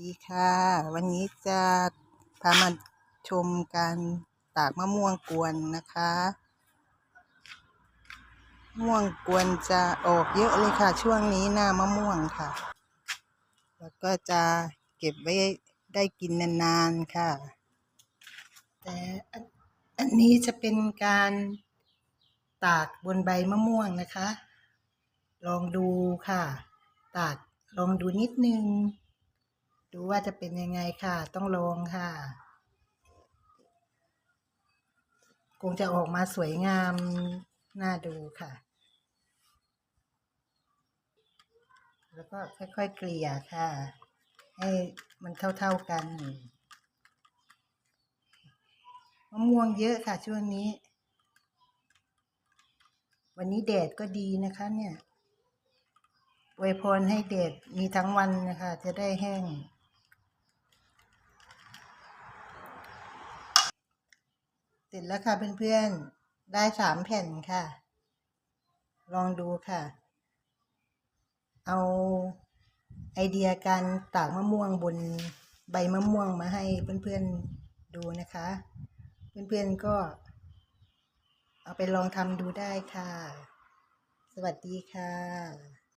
ดีค่ะ วันนี้จะพามาชมการตากมะม่วงกวนนะคะมะม่วงกวนจะออกเยอะเลยค่ะ ช่วงนี้หน้ามะม่วงค่ะ แล้วก็จะเก็บไว้ได้กินนานๆค่ะ แต่อันนี้จะเป็นการตากบนใบมะม่วงนะคะ ลองดูค่ะ ตากลองดูนิดนึง ว่าจะเป็นยังไงค่ะ ต้องลองค่ะคงจะออกมาสวยงามน่าดูค่ะ แล้วก็ค่อยๆเกลี่ยค่ะ ให้มันเท่าๆกันมะม่วงเยอะค่ะช่วงนี้ วันนี้แดดก็ดีนะคะเนี่ยอวยพรให้แดดมีทั้งวันนะคะ จะได้แห้ง เสร็จแล้วค่ะเพื่อนๆ ได้สามแผ่นค่ะ ลองดูค่ะ เอาไอเดียการตากมะม่วงบนใบมะม่วงมาให้เพื่อนๆดูนะคะ เพื่อนๆก็ เอาไปลองทำดูได้ค่ะ สวัสดีค่ะ